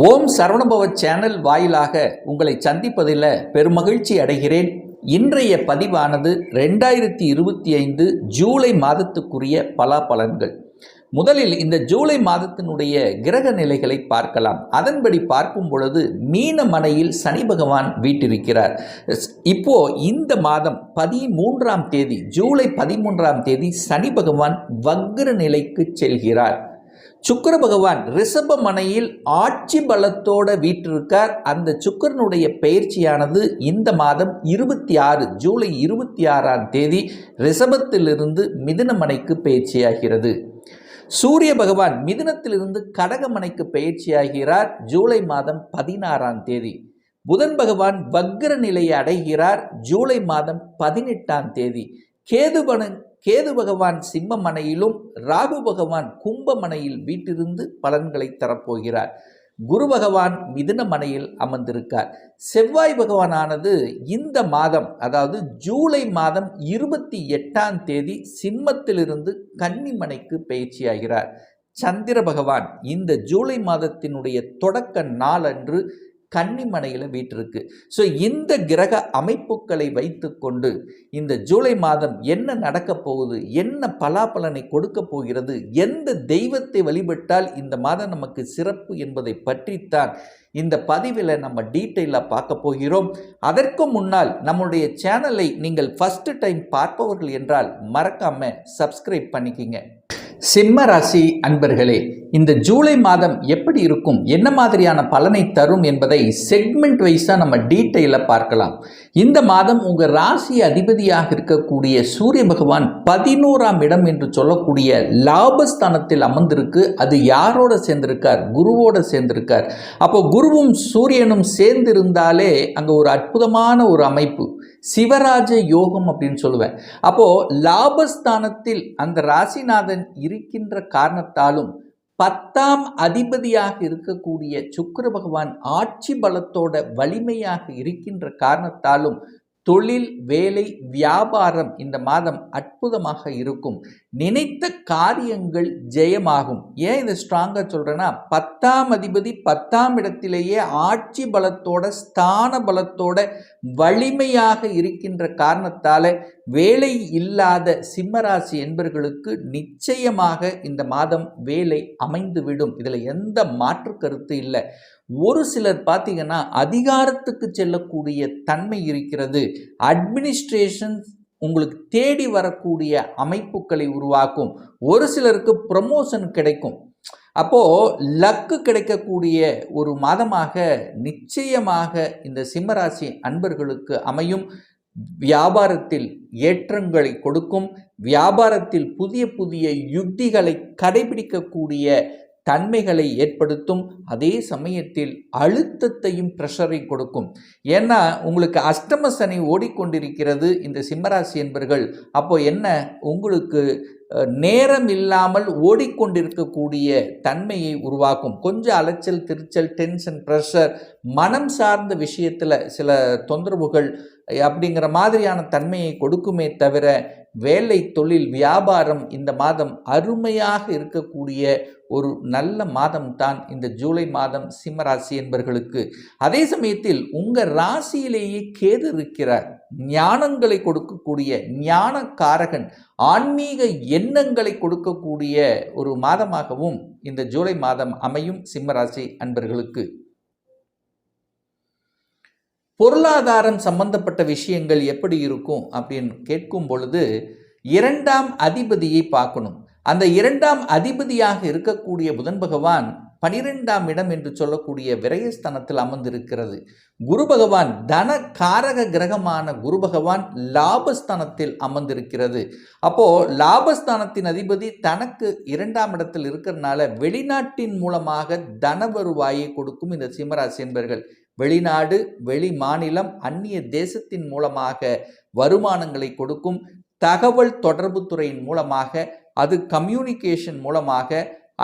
ஓம் Saravanabhava channel வாயிலாக உங்களை சந்திப்பதில் பெருமகிழ்ச்சி அடைகிறேன். இன்றைய பதிவானது ரெண்டாயிரத்தி இருபத்தி ஐந்து ஜூலை மாதத்துக்குரிய பலாபலன்கள். முதலில் இந்த ஜூலை மாதத்தினுடைய கிரக நிலைகளை பார்க்கலாம். அதன்படி பார்க்கும் பொழுது மீன மனையில் சனி பகவான் வீட்டிருக்கிறார். இப்போ இந்த மாதம் பதிமூன்றாம் தேதி ஜூலை பதிமூன்றாம் தேதி சனி பகவான் வக்ர நிலைக்கு செல்கிறார். சுக்கர பகவான் ரிஷப மனையில் ஆட்சி பலத்தோட வீற்றிருக்கார். அந்த சுக்கரனுடைய பயிற்சியானது இந்த மாதம் இருபத்தி ஆறு ஜூலை இருபத்தி ஆறாம் தேதி ரிஷபத்திலிருந்து மிதுனமனைக்கு பயிற்சியாகிறது. சூரிய பகவான் மிதுனத்திலிருந்து கடகமனைக்கு பயிற்சியாகிறார். ஜூலை மாதம் பதினாறாம் தேதி. புதன் பகவான் வக்ர நிலையை அடைகிறார். ஜூலை மாதம் பதினெட்டாம் தேதி. கேதுபன கேது பகவான் சிம்மமனையிலும் ராகு பகவான் கும்பமனையில் வீட்டிருந்து பலன்களை தரப்போகிறார். குரு பகவான் மிதுன மனையில் அமர்ந்திருக்கார். செவ்வாய் பகவானானது இந்த மாதம் அதாவது ஜூலை மாதம் இருபத்தி எட்டாம் தேதி சிம்மத்திலிருந்து கன்னிமனைக்கு பயிற்சியாகிறார். சந்திர பகவான் இந்த ஜூலை மாதத்தினுடைய தொடக்க நாளன்று கன்னிமனையில் வீட்டிருக்கு ஸோ இந்த கிரக அமைப்புகளை வைத்துக்கொண்டு இந்த ஜூலை மாதம் என்ன நடக்கப் போகுது என்ன பலாபலனை கொடுக்க போகிறது எந்த தெய்வத்தை வழிபட்டால் இந்த மாதம் நமக்கு சிறப்பு என்பதை பற்றித்தான் இந்த பதிவில் நம்ம டீட்டெயிலாக பார்க்க போகிறோம். அதற்கு முன்னால் நம்முடைய சேனலை நீங்கள் ஃபஸ்ட்டு டைம் பார்ப்பவர்கள் என்றால் மறக்காமல் சப்ஸ்கிரைப் பண்ணிக்கிங்க. சிம்ம ராசி அன்பர்களே இந்த ஜூலை மாதம் எப்படி இருக்கும்? என்ன மாதிரியான பலனை தரும் என்பதை செக்மெண்ட் வைஸாக நம்ம டீட்டெயிலாக பார்க்கலாம். இந்த மாதம் உங்கள் ராசி அதிபதியாக இருக்கக்கூடிய சூரிய பகவான் பதினோராம் இடம் என்று சொல்லக்கூடிய லாபஸ்தானத்தில் அமர்ந்திருக்கு. அது யாரோட சேர்ந்திருக்கார்? குருவோட சேர்ந்திருக்கார். அப்போ குருவும் சூரியனும் சேர்ந்திருந்தாலே அங்கே ஒரு அற்புதமான ஒரு அமைப்பு. சிவராஜ யோகம் அப்படின்னு சொல்லுவேன். அப்போது லாபஸ்தானத்தில் அந்த ராசிநாதன் இருக்கின்ற காரணத்தாலும் பத்தாம் அதிபதியாக இருக்கக்கூடிய சுக்கர பகவான் ஆட்சி பலத்தோட வலிமையாக இருக்கின்ற காரணத்தாலும் தொழில் வேலை வியாபாரம் இந்த மாதம் அற்புதமாக இருக்கும். நினைத்த காரியங்கள் ஜெயமாகும். ஏன் இதை ஸ்ட்ராங்காக சொல்கிறேன்னா பத்தாம் அதிபதி பத்தாம் இடத்திலேயே ஆட்சி பலத்தோட ஸ்தான பலத்தோட வலிமையாக இருக்கின்ற காரணத்தால் வேலை இல்லாத சிம்மராசி என்பர்களுக்கு நிச்சயமாக இந்த மாதம் வேலை அமைந்துவிடும். இதில் எந்த மாற்று கருத்து இல்லை. ஒரு சிலர் பார்த்தீங்கன்னா அதிகாரத்துக்கு செல்லக்கூடிய தன்மை இருக்கிறது. அட்மினிஸ்ட்ரேஷன் உங்களுக்கு தேடி வரக்கூடிய அமைப்புகளை உருவாக்கும். ஒரு சிலருக்கு ப்ரமோஷன் கிடைக்கும். அப்போது லக்கு கிடைக்கக்கூடிய ஒரு மாதமாக நிச்சயமாக இந்த சிம்மராசி அன்பர்களுக்கு அமையும். வியாபாரத்தில் ஏற்றங்களை கொடுக்கும். வியாபாரத்தில் புதிய புதிய யுக்திகளை கடைபிடிக்கக்கூடிய தன்மைகளை ஏற்படுத்தும் அதே சமயத்தில் அழுத்தத்தையும் ப்ரெஷரை கொடுக்கும். ஏன்னா உங்களுக்கு அஷ்டம சனி ஓடிக்கொண்டிருக்கிறது இந்த சிம்மராசி என்பர்கள். அப்போ என்ன? உங்களுக்கு நேரம் இல்லாமல் ஓடிக்கொண்டிருக்கக்கூடிய தன்மையை உருவாக்கும். கொஞ்சம் அலைச்சல் திருச்சல் டென்ஷன் ப்ரெஷர் மனம் சார்ந்த விஷயத்தில் சில தொந்தரவுகள் அப்படிங்கிற மாதிரியான தன்மையை கொடுக்குமே தவிர வேலை தொழில் வியாபாரம் இந்த மாதம் அருமையாக இருக்கக்கூடிய ஒரு நல்ல மாதம் தான் இந்த ஜூலை மாதம் சிம்மராசி என்பர்களுக்கு. அதே சமயத்தில் உங்கள் ராசியிலேயே கேது இருக்கிறார். ஞானங்களை கொடுக்கக்கூடிய ஞான காரகன் ஆன்மீக எண்ணங்களை கொடுக்கக்கூடிய ஒரு மாதமாகவும் இந்த ஜூலை மாதம் அமையும் சிம்மராசி அன்பர்களுக்கு. பொருளாதாரம் சம்பந்தப்பட்ட விஷயங்கள் எப்படி இருக்கும் அப்படின்னு கேட்கும் பொழுது இரண்டாம் அதிபதியை பார்க்கணும். அந்த இரண்டாம் அதிபதியாக இருக்கக்கூடிய புதன் பகவான் பனிரெண்டாம் இடம் என்று சொல்லக்கூடிய விரயஸ்தானத்தில் அமர்ந்திருக்கிறது. குரு பகவான் தன காரக கிரகமான குரு பகவான் லாபஸ்தானத்தில் அமர்ந்திருக்கிறது. அப்போ லாபஸ்தானத்தின் அதிபதி தனக்கு இரண்டாம் இடத்தில் இருக்கிறதுனால வெளிநாட்டின் மூலமாக தன வருவாயை கொடுக்கும் இந்த சிம்மராசி என்பர்கள். வெளிநாடு வெளி மாநிலம் அந்நிய தேசத்தின் மூலமாக வருமானங்களை கொடுக்கும் தகவல் தொடர்பு துறையின் மூலமாக அது கம்யூனிகேஷன் மூலமாக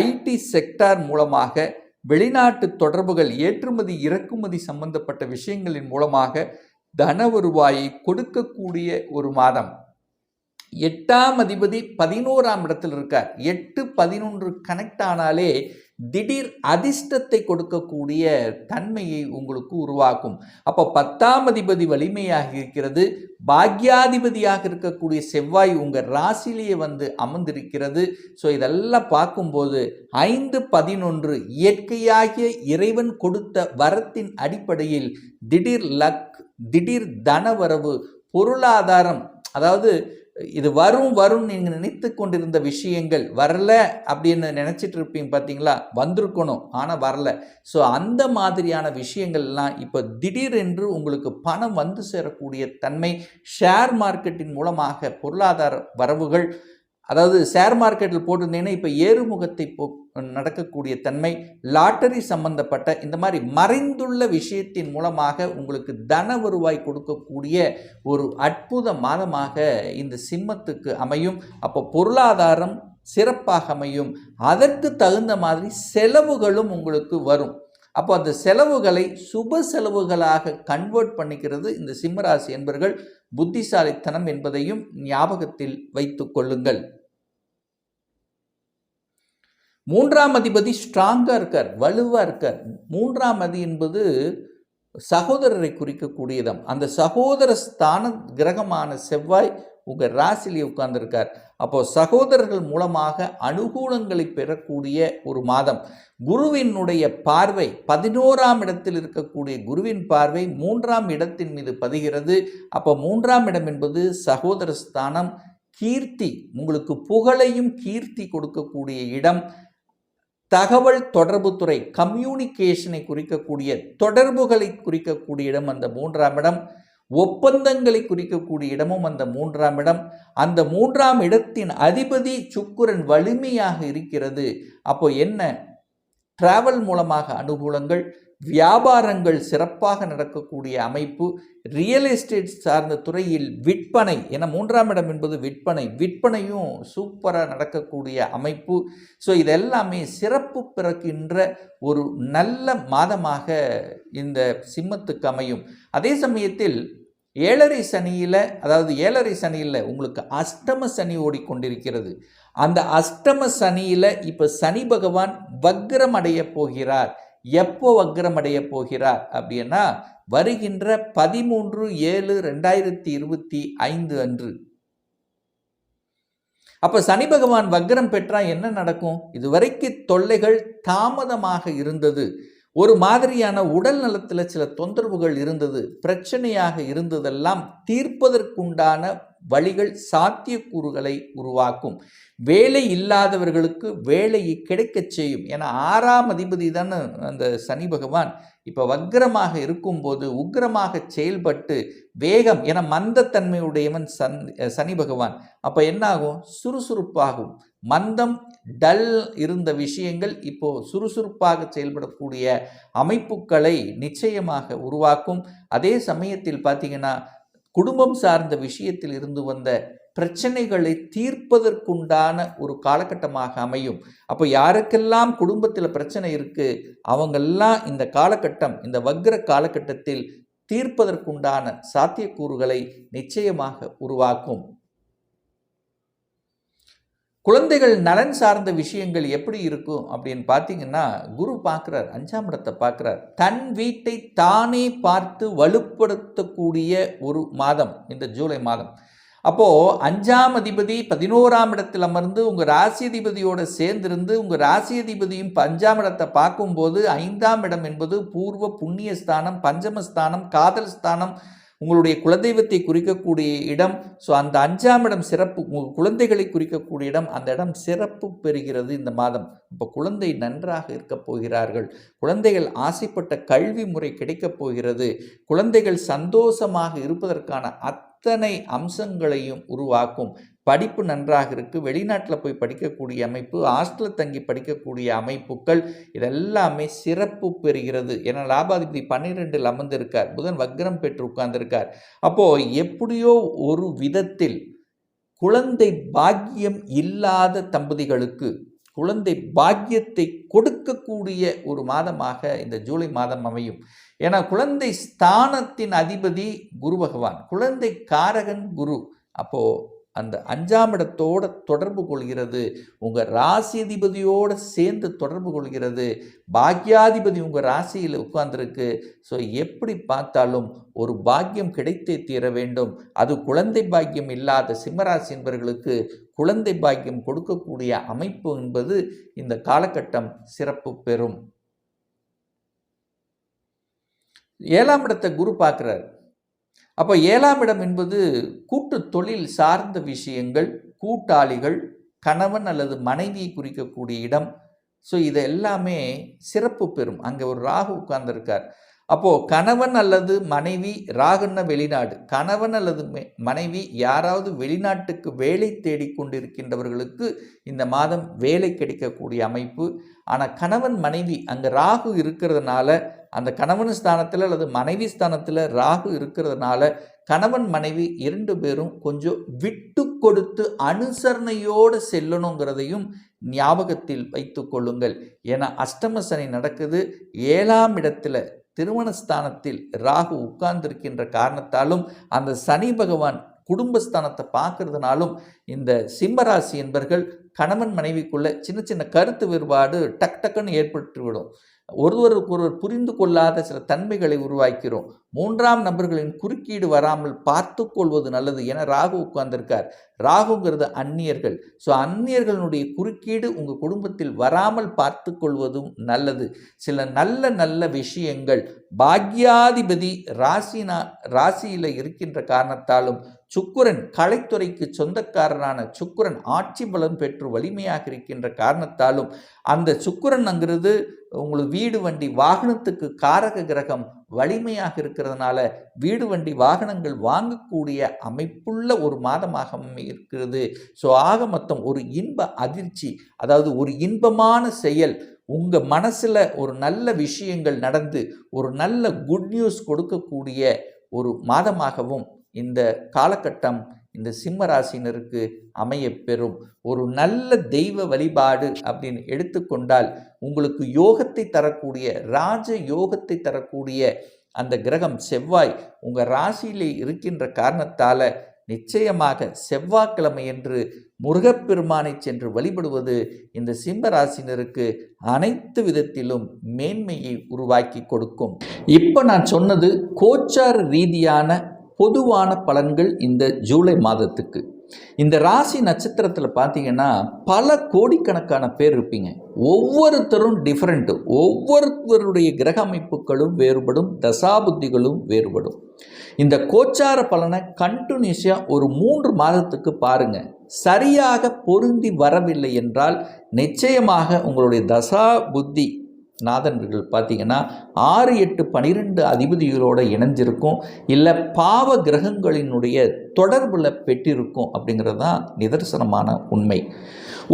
ஐடி செக்டார் மூலமாக வெளிநாட்டு தொடர்புகள் ஏற்றுமதி இறக்குமதி சம்பந்தப்பட்ட விஷயங்களின் மூலமாக தன வருவாயை கொடுக்கக்கூடிய ஒரு மாதம். எட்டாம் அதிபதி பதினோராம் இடத்தில் இருக்கார். எட்டு பதினொன்று கனெக்ட் ஆனாலே திடீர் அதிர்ஷ்டத்தை கொடுக்கக்கூடிய தன்மையை உங்களுக்கு உருவாக்கும். அப்போ பத்தாம் அதிபதி வலிமையாக இருக்கிறது. பாக்யாதிபதியாக இருக்கக்கூடிய செவ்வாய் உங்கள் ராசிலேயே வந்து அமர்ந்திருக்கிறது. ஸோ இதெல்லாம் பார்க்கும்போது ஐந்து பதினொன்று இயற்கையாகிய இறைவன் கொடுத்த வரத்தின் அடிப்படையில் திடீர் லக் திடீர் தனவரவு பொருளாதாரம் அதாவது இது வரும் வரும் நீங்கள் நினைத்து கொண்டிருந்த விஷயங்கள் வரல அப்படின்னு நினச்சிட்டு இருப்பீங்க பார்த்தீங்களா வந்திருக்கணும் ஆனால் வரல. ஸோ அந்த மாதிரியான விஷயங்கள்லாம் இப்போ திடீரென்று உங்களுக்கு பணம் வந்து சேரக்கூடிய தன்மை ஷேர் மார்க்கெட்டின் மூலமாக பொருளாதார வரவுகள் அதாவது ஷேர் மார்க்கெட்டில் போட்டிருந்தீங்கன்னா இப்போ ஏறுமுகத்தை போ நடக்கக்கூடிய தன்மை லாட்டரி சம்பந்தப்பட்ட இந்த மாதிரி மறைந்துள்ள விஷயத்தின் மூலமாக உங்களுக்கு தன வருவாய் கொடுக்கக்கூடிய ஒரு அற்புத மாதமாக இந்த சிம்மத்துக்கு அமையும். அப்போ பொருளாதாரம் சிறப்பாக அமையும். அதற்கு தகுந்த மாதிரி செலவுகளும் உங்களுக்கு வரும். அப்போ அந்த செலவுகளை சுப செலவுகளாக கன்வெர்ட் பண்ணிக்கிறது இந்த சிம்மராசி என்பர்கள் புத்திசாலித்தனம் என்பதையும் ஞாபகத்தில் வைத்துக் கொள்ளுங்கள். மூன்றாம் அதிபதி ஸ்ட்ராங்காக இருக்கார் வலுவாக இருக்கார். மூன்றாம் அதி என்பது சகோதரரை குறிக்கக்கூடியதம். அந்த சகோதர ஸ்தான கிரகமான செவ்வாய் உங்கள் ராசிலே உட்கார்ந்துருக்கார். அப்போது சகோதரர்கள் மூலமாக அனுகூலங்களை பெறக்கூடிய ஒரு மாதம். குருவினுடைய பார்வை பதினோராம் இடத்தில் இருக்கக்கூடிய குருவின் பார்வை மூன்றாம் இடத்தின் மீது பதிகிறது. அப்போ மூன்றாம் இடம் என்பது சகோதர ஸ்தானம் கீர்த்தி. உங்களுக்கு புகழையும் கீர்த்தி கொடுக்கக்கூடிய இடம். தகவல் தொடர்புத்துறை கம்யூனிகேஷனை குறிக்கக்கூடிய தொடர்புகளை குறிக்கக்கூடிய இடம் அந்த மூன்றாம் இடம். ஒப்பந்தங்களை குறிக்கக்கூடிய இடமும் அந்த மூன்றாம் இடம். அந்த மூன்றாம் இடத்தின் அதிபதி சுக்குரன் வலிமையாக இருக்கிறது. அப்போ என்ன? டிராவல் மூலமாக அனுகூலங்கள் வியாபாரங்கள் சிறப்பாக நடக்கக்கூடிய அமைப்பு ரியல் எஸ்டேட் சார்ந்த துறையில் விற்பனை என மூன்றாம் இடம் என்பது விற்பனை விற்பனையும் சூப்பராக நடக்கக்கூடிய அமைப்பு. ஸோ இதெல்லாமே சிறப்பு பிறக்கின்ற ஒரு நல்ல மாதமாக இந்த சிம்மத்துக்கு அமையும். அதே சமயத்தில் ஏழரை சனியில் அதாவது ஏழரை சனியில் உங்களுக்கு அஷ்டம சனி ஓடிக்கொண்டிருக்கிறது. அந்த அஷ்டம சனியில் இப்போ சனி பகவான் வக்ரம் அடைய போகிறார். எப்போ வக்ரமடைய போகிறார் அப்படின்னா வருகின்ற பதிமூன்று ஏழு ரெண்டாயிரத்தி இருபத்தி ஐந்து அன்று. அப்ப சனி பகவான் வக்ரம் பெற்றா என்ன நடக்கும்? இதுவரைக்கு தொல்லைகள் தாமதமாக இருந்தது. ஒரு மாதிரியான உடல் நலத்தில் சில தொந்தரவுகள் இருந்தது. பிரச்சனையாக இருந்ததெல்லாம் தீர்ப்பதற்குண்டான வழிகள் சாத்தியக்கூறுகளை உருவாக்கும். வேலை இல்லாதவர்களுக்கு வேலையை கிடைக்கச் செய்யும். ஏன்னா ஆறாம் அதிபதி தானே அந்த சனி பகவான். இப்போ வக்ரமாக இருக்கும்போது உக்ரமாக செயல்பட்டு வேகம் என மந்தத்தன்மையுடையவன் சன் சனி பகவான். அப்போ என்னாகும்? சுறுசுறுப்பாகும். மந்தம் டல் இருந்த விஷயங்கள் இப்போ சுறுசுறுப்பாக செயல்படக்கூடிய அமைப்புகளை நிச்சயமாக உருவாக்கும். அதே சமயத்தில் பார்த்தீங்கன்னா குடும்பம் சார்ந்த விஷயத்தில் இருந்து வந்த பிரச்சனைகளை தீர்ப்பதற்குண்டான ஒரு காலகட்டமாக அமையும். அப்போ யாருக்கெல்லாம் குடும்பத்தில் பிரச்சனை இருக்குது அவங்கெல்லாம் இந்த காலகட்டம் இந்த வக்ர காலகட்டத்தில் தீர்ப்பதற்குண்டான சாத்தியக்கூறுகளை நிச்சயமாக உருவாக்கும். குழந்தைகள் நலன் சார்ந்த விஷயங்கள் எப்படி இருக்கும் அப்படின்னு பார்த்தீங்கன்னா குரு பார்க்குறார் அஞ்சாம் இடத்தை பார்க்குறார். தன் வீட்டை தானே பார்த்து வலுப்படுத்தக்கூடிய ஒரு மாதம் இந்த ஜூலை மாதம். அப்போது அஞ்சாம் அதிபதி பதினோராம் இடத்தில் அமர்ந்து உங்கள் ராசி அதிபதியோடு சேர்ந்திருந்து உங்கள் ராசி அதிபதியும் அஞ்சாம் இடத்தை பார்க்கும்போது ஐந்தாம் இடம் என்பது பூர்வ புண்ணிய ஸ்தானம் பஞ்சமஸ்தானம் காதல் ஸ்தானம் உங்களுடைய குலதெய்வத்தை குறிக்கக்கூடிய இடம் ஸோ அந்த அஞ்சாம் இடம் சிறப்பு உங்கள் குழந்தைகளை குறிக்கக்கூடிய இடம் அந்த இடம் சிறப்பு பெறுகிறது இந்த மாதம். இப்போ குழந்தை நன்றாக இருக்கப் போகிறார்கள். குழந்தைகள் ஆசைப்பட்ட கல்வி முறை கிடைக்கப் போகிறது. குழந்தைகள் சந்தோஷமாக இருப்பதற்கான அத்தனை அம்சங்களையும் உருவாக்கும். படிப்பு நன்றாக இருக்குது வெளிநாட்டில் போய் படிக்கக்கூடிய அமைப்பு ஹாஸ்டலில் தங்கி படிக்கக்கூடிய அமைப்புகள் இதெல்லாமே சிறப்பு பெறுகிறது. ஏன்னா லாபாதிபதி பன்னிரெண்டில் அமர்ந்திருக்கார். புதன் வக்ரம் பெற்று உட்கார்ந்திருக்கார். அப்போது எப்படியோ ஒரு விதத்தில் குழந்தை பாக்கியம் இல்லாத தம்பதிகளுக்கு குழந்தை பாக்கியத்தை கொடுக்கக்கூடிய ஒரு மாதமாக இந்த ஜூலை மாதம் அமையும். ஏன்னா குழந்தை ஸ்தானத்தின் அதிபதி குரு பகவான். குழந்தை காரகன் குரு. அப்போது அந்த அஞ்சாம் இடத்தோட தொடர்பு கொள்கிறது. உங்கள் ராசிதிபதியோடு சேர்ந்து தொடர்பு கொள்கிறது. பாக்யாதிபதி உங்கள் ராசியில் உட்கார்ந்துருக்கு. ஸோ எப்படி பார்த்தாலும் ஒரு பாக்கியம் கிடைத்தே தீர வேண்டும். அது குழந்தை பாக்கியம் இல்லாத சிம்மராசி என்பவர்களுக்கு குழந்தை பாக்கியம் கொடுக்கக்கூடிய அமைப்பு என்பது இந்த காலகட்டம் சிறப்பு பெறும். ஏழாம் இடத்தை குரு பார்க்குறாரு. அப்போ ஏழாம் இடம் என்பது கூட்டு தொழில் சார்ந்த விஷயங்கள் கூட்டாளிகள் கணவன் அல்லது மனைவியை குறிக்கக்கூடிய இடம். ஸோ இது எல்லாமே சிறப்பு பெறும். அங்கே ஒரு ராகு உட்கார்ந்துருக்கார். அப்போது கணவன் அல்லது மனைவி ராகுன்னா வெளிநாடு. கணவன் அல்லது மனைவி யாராவது வெளிநாட்டுக்கு வேலை தேடிக்கொண்டிருக்கின்றவர்களுக்கு இந்த மாதம் வேலை கிடைக்கக்கூடிய அமைப்பு. ஆனால் கணவன் மனைவி அங்கே ராகு இருக்கிறதுனால அந்த கணவன் ஸ்தானத்தில் அல்லது மனைவி ஸ்தானத்தில் ராகு இருக்கிறதுனால கணவன் மனைவி இரண்டு பேரும் கொஞ்சம் விட்டு கொடுத்து அனுசரணையோடு செல்லணுங்கிறதையும் ஞாபகத்தில் வைத்து கொள்ளுங்கள். ஏன்னா அஷ்டம சனி நடக்குது. ஏழாம் இடத்துல திருமணஸ்தானத்தில் ராகு உட்கார்ந்திருக்கின்ற காரணத்தாலும் அந்த சனி பகவான் குடும்பஸ்தானத்தை பார்க்கறதுனாலும் இந்த சிம்மராசி என்பர்கள் கணவன் மனைவிக்குள்ள சின்ன சின்ன கருத்து வேறுபாடு டக் டக்குன்னு ஏற்பட்டுவிடும். ஒருவருக்கொருவர் புரிந்து கொள்ளாத சில தன்மைகளை உருவாக்கிறோம். மூன்றாம் நபர்களின் குறுக்கீடு வராமல் பார்த்து கொள்வது நல்லது என ராகு உட்கார்ந்திருக்கார். ராகுங்கிறது அந்நியர்கள். ஸோ அந்நியர்களுடைய குறுக்கீடு உங்கள் குடும்பத்தில் வராமல் பார்த்து கொள்வதும் நல்லது. சில நல்ல நல்ல விஷயங்கள். பாக்யாதிபதி ராசினா ராசியில் இருக்கின்ற காரணத்தாலும் சுக்குரன் கலைத்துறைக்கு சொந்தக்காரரான சுக்குரன் ஆட்சி பலம் பெற்று வலிமையாக இருக்கின்ற காரணத்தாலும் அந்த சுக்குரன்ங்கிறது உங்களுக்கு வீடு வண்டி வாகனத்துக்கு காரக கிரகம் வலிமையாக இருக்கிறதுனால வீடு வண்டி வாகனங்கள் வாங்கக்கூடிய அமைப்புள்ள ஒரு மாதமாக இருக்கிறது. ஸோ ஆக மொத்தம் ஒரு இன்ப அதிர்ச்சி அதாவது ஒரு இன்பமான செயல் உங்கள் மனசில் ஒரு நல்ல விஷயங்கள் நடந்து ஒரு நல்ல குட் நியூஸ் கொடுக்கக்கூடிய ஒரு மாதமாகவும் இந்த காலகட்டம் இந்த சிம்ம ராசினருக்கு அமைய பெறும். ஒரு நல்ல தெய்வ வழிபாடு அப்படின்னு எடுத்துக்கொண்டால் உங்களுக்கு யோகத்தை தரக்கூடிய ராஜ யோகத்தை தரக்கூடிய அந்த கிரகம் செவ்வாய் உங்கள் ராசியிலே இருக்கின்ற காரணத்தால் நிச்சயமாக செவ்வாய்க்கிழமை என்று முருகப்பெருமானை சென்று வழிபடுவது இந்த சிம்ம ராசினருக்கு அனைத்து விதத்திலும் மேன்மையை உருவாக்கி கொடுக்கும். இப்போ நான் சொன்னது கோச்சார ரீதியான பொதுவான பலன்கள் இந்த ஜூலை மாதத்துக்கு. இந்த ராசி நட்சத்திரத்தில் பார்த்தீங்கன்னா பல கோடிக்கணக்கான பேர் இருப்பீங்க. ஒவ்வொருத்தரும் டிஃப்ரெண்ட்டு ஒவ்வொருத்தருடைய கிரக அமைப்புகளும் வேறுபடும் தசாபுத்திகளும் வேறுபடும். இந்த கோச்சார பலனை கண்டினியூஸாக ஒரு மூன்று மாதத்துக்கு பாருங்கள் சரியாக பொருந்தி வரவில்லை என்றால் நிச்சயமாக உங்களுடைய தசா புத்தி நாதன்கள் பார்த்தீங்கன்னா ஆறு எட்டு பனிரெண்டு அதிபதிகளோடு இணைஞ்சிருக்கும். இல்லை பாவ கிரகங்களினுடைய தொடர்பில் பெற்றிருக்கும் அப்படிங்கிறது தான் நிதர்சனமான உண்மை.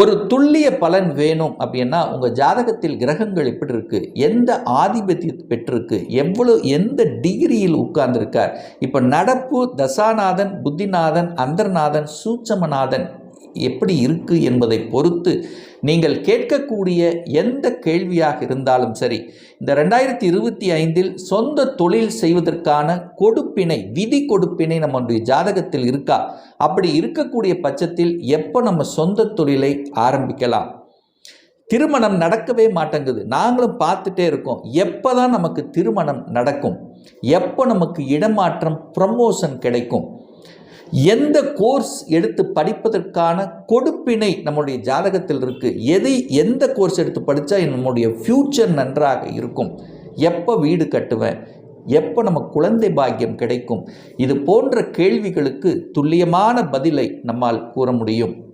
ஒரு துல்லிய பலன் வேணும் அப்படின்னா உங்கள் ஜாதகத்தில் கிரகங்கள் எப்படி இருக்குது எந்த ஆதிபத்தியம் பெற்றிருக்கு? எவ்வளோ எந்த டிகிரியில் உட்கார்ந்துருக்கார்? இப்போ நடப்பு தசாநாதன் புத்திநாதன் அந்தர்நாதன் சூட்சமநாதன் எப்படி இருக்குது என்பதை பொறுத்து நீங்கள் கேட்கக்கூடிய எந்த கேள்வியாக இருந்தாலும் சரி இந்த ரெண்டாயிரத்தி இருபத்தி ஐந்தில் சொந்த தொழில் செய்வதற்கான கொடுப்பினை விதி கொடுப்பினை நம்முடைய ஜாதகத்தில் இருக்கா? அப்படி இருக்கக்கூடிய பட்சத்தில் எப்போ நம்ம சொந்த தொழிலை ஆரம்பிக்கலாம்? திருமணம் நடக்கவே மாட்டேங்குது. நாங்களும் பார்த்துட்டே இருக்கோம். எப்போ தான் நமக்கு திருமணம் நடக்கும்? எப்போ நமக்கு இடமாற்றம் ப்ரமோஷன் கிடைக்கும்? எந்த கோர்ஸ் எடுத்து படிப்பதற்கான கொடுப்பினை நம்முடைய ஜாதகத்தில் இருக்குது எதை எந்த கோர்ஸ் எடுத்து படித்தா நம்முடைய ஃப்யூச்சர் நன்றாக இருக்கும்? எப்போ வீடு கட்டுவேன்? எப்போ நம்ம குழந்தை பாக்கியம் கிடைக்கும்? இது போன்ற கேள்விகளுக்கு துல்லியமான பதிலை நம்மால் கூற முடியும்.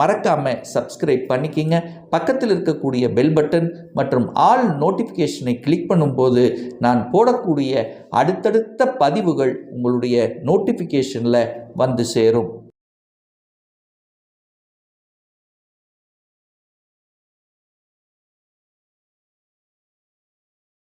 மறக்காமல் சப்ஸ்கிரைப் பண்ணிக்கிங்க. பக்கத்தில் இருக்கக்கூடிய பெல் பட்டன் மற்றும் ஆல் நோட்டிஃபிகேஷனை கிளிக் பண்ணும்போது நான் போடக்கூடிய அடுத்தடுத்த பதிவுகள் உங்களுடைய நோட்டிஃபிகேஷனில் வந்து சேரும்.